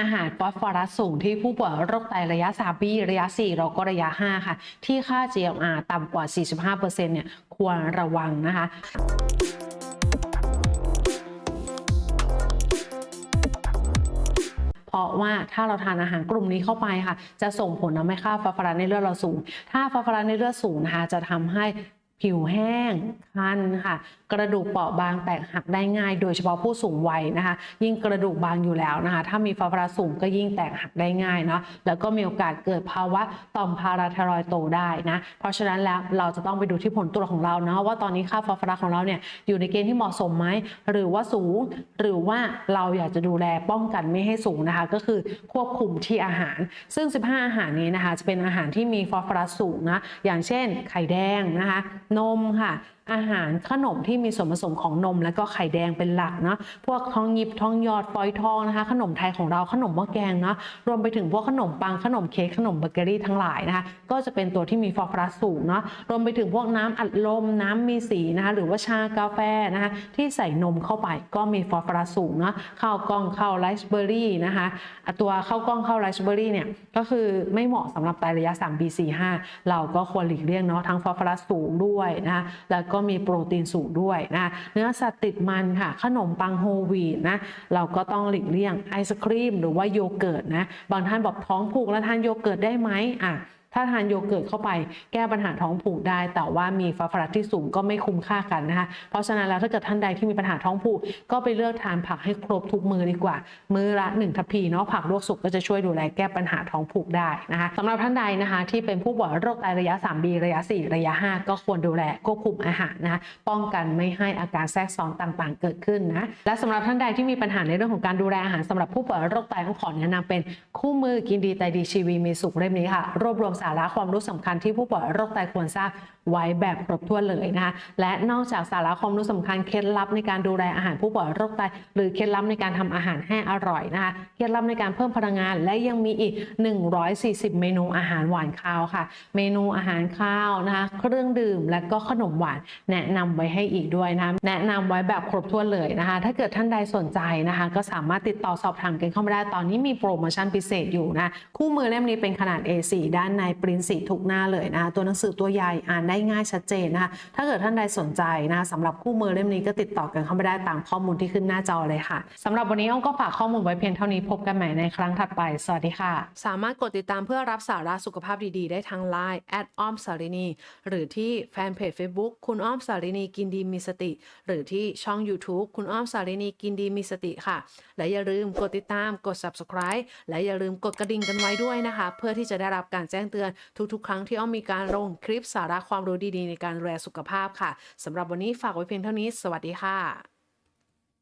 อาหารฟอสฟอรัสสูงที่ผู้ป่วยโรคไตระยะ 3 ปี ระยะ 4 แล้วก็ระยะ 5 ค่ะ ที่ค่า GMR ต่ำกว่า 45%เนี่ยควรระวังนะคะเพราะว่าถ้าเราทานอาหารกลุ่มนี้เข้าไปค่ะ จะส่งผลทำให้ค่าฟอสฟอรัสในเลือดเราสูง ถ้าฟอสฟอรัสในเลือดสูงนะคะจะทำให้ ผิวแห้ง คันค่ะ กระดูกเปราะบางแตกหักได้ง่าย โดยเฉพาะผู้สูงวัยนะคะ ยิ่งกระดูกบางอยู่แล้วนะคะ ถ้ามีฟอสฟอรัสสูงก็ยิ่งแตกหักได้ง่ายเนาะ แล้วก็มีโอกาสเกิดภาวะต่อมพาราไทรอยโตได้นะ เพราะฉะนั้นแล้วเราจะต้องไปดูที่ผลตรวจของเราเนาะว่าตอนนี้ค่าฟอสฟอรัสของเราเนี่ยอยู่ในเกณฑ์ที่เหมาะสมไหม หรือว่าสูง หรือว่าเราอยากจะดูแลป้องกันไม่ให้สูงนะคะ ก็คือควบคุมที่อาหาร ซึ่ง 15 อาหารนี้นะคะจะเป็นอาหารที่มีฟอสฟอรัสสูงนะ อย่างเช่น ไข่แดงนะคะนมค่ะ อาหารขนมที่มีส่วนผสมของนม และก็ไข่แดงเป็นหลักเนาะพวกทองหยิบทองหยอดฟอยทองนะคะ ขนมไทยของเราขนมหม้อแกงเนาะรวมไปถึงพวกขนมปังขนมเค้กขนมเบเกอรี่ทั้งหลายนะคะก็จะเป็นตัวที่มีฟอสฟอรัสสูงเนาะรวมไปถึงพวกน้ำอัดลมน้ำมีสีนะคะหรือว่าชากาแฟนะคะที่ใส่นมเข้าไปก็มีฟอสฟอรัสสูงเนาะข้าวกล้องข้าวไรซ์เบอร์รี่นะคะอะตัวข้าวกล้องข้าวไรซ์เบอร์รี่เนี่ยก็คือไม่เหมาะสำหรับไตระยะ 3 B 4 5 เราก็ควรหลีกเลี่ยงเนาะทั้งฟอสฟอรัสสูงด้วยนะคะแล้วก็มีโปรตีนสูงด้วยนะเนื้อสัตว์ติดมันค่ะ ขนมปังโฮวีนะเราก็ต้องหลีกเลี่ยงไอศครีม หรือว่าโยเกิร์ตนะบางท่านบอกท้องผูกแล้วทานโยเกิร์ตได้ไหมอะ ถ้าทานโยเกิร์ตเข้าไปแก้ปัญหาท้องผูกได้ แต่ว่ามีฟอสฟอรัสที่สูงก็ไม่คุ้มค่ากันนะคะ เพราะฉะนั้นแล้วถ้าเกิดท่านใดที่มีปัญหาท้องผูกก็ไปเลือกทานผักให้ครบทุกมือดีกว่า มื้อละ1ทัพพีเนาะผักลวกสุกก็จะช่วยดูแลแก้ปัญหาท้องผูกได้นะคะสำหรับท่านใดนะคะที่เป็นผู้ป่วยโรคไตระยะ 3B ระยะ 4 ระยะ 5 ก็ควรดูแลควบคุมอาหารนะคะป้องกันไม่ให้อาการแทรกซ้อนต่างๆ เกิดขึ้นนะและสำหรับท่านใดที่มีปัญหาในเรื่องของการดูแลอาหารสำหรับผู้ป่วยโรคไตต้องขอแนะนำเป็นคู่มือกินดีไตดีชีวีมีสุขเล่มนี้ค่ะรวบรวมสาระความรู้สำคัญที่ผู้ป่วยโรคไตควรทราบไว้แบบครบถ้วนเลยนะคะและนอกจากสาระความรู้สำคัญเคล็ดลับในการดูแลอาหารผู้ป่วยโรคไตหรือเคล็ดลับในการทำอาหารให้อร่อยนะคะเคล็ดลับในการเพิ่มพลังงาน และยังมีอีก 140 เมนูอาหารหวานข้าวค่ะ เมนูอาหารข้าวนะคะเครื่องดื่มและก็ขนมหวานแนะนำไว้ให้อีกด้วยนะคะแนะนำไว้แบบครบถ้วนเลยนะคะ ถ้าเกิดท่านใดสนใจนะคะ ก็สามารถติดต่อสอบถามกันเข้ามาได้ตอนนี้มีโปรโมชั่นพิเศษอยู่นะคู่มือเล่มนี้เป็นขนาด A4 ด้านในปริ้นสีทุกหน้าเลยนะคะตัวหนังสือตัวใหญ่อ่านได้ง่ายชัดเจนนะคะถ้าเกิดท่านใดสนใจนะสำหรับคู่มือเล่มนี้ก็ติดต่อกันเข้ามาได้ตามข้อมูลที่ขึ้นหน้าจอเลยค่ะสำหรับวันนี้อ้อมก็ฝากข้อมูลไว้เพียงเท่านี้พบกันใหม่ในครั้งถัดไป สวัสดีค่ะ สามารถกดติดตามเพื่อรับสาระสุขภาพดีๆ ได้ทาง Line แอดอ้อมสารินีหรือที่แฟนเพจ Facebook คุณอ้อมสารินีกินดีมีสติ หรือที่ช่อง YouTube คุณอ้อมสารินีกินดีมีสติค่ะ และอย่าลืมกดติดตามกด subscribe และอย่าลืมกดกระดิ่งกันไว้ด้วยนะคะ เพื่อที่จะได้รับการแจ้งเตือนทุกๆ ครั้งที่อ้อมมีการลงคลิปสาระความรู้ดีๆ ในการดูแลสุขภาพค่ะสำหรับวันนี้ฝากไว้เพียงเท่านี้ สวัสดีค่ะ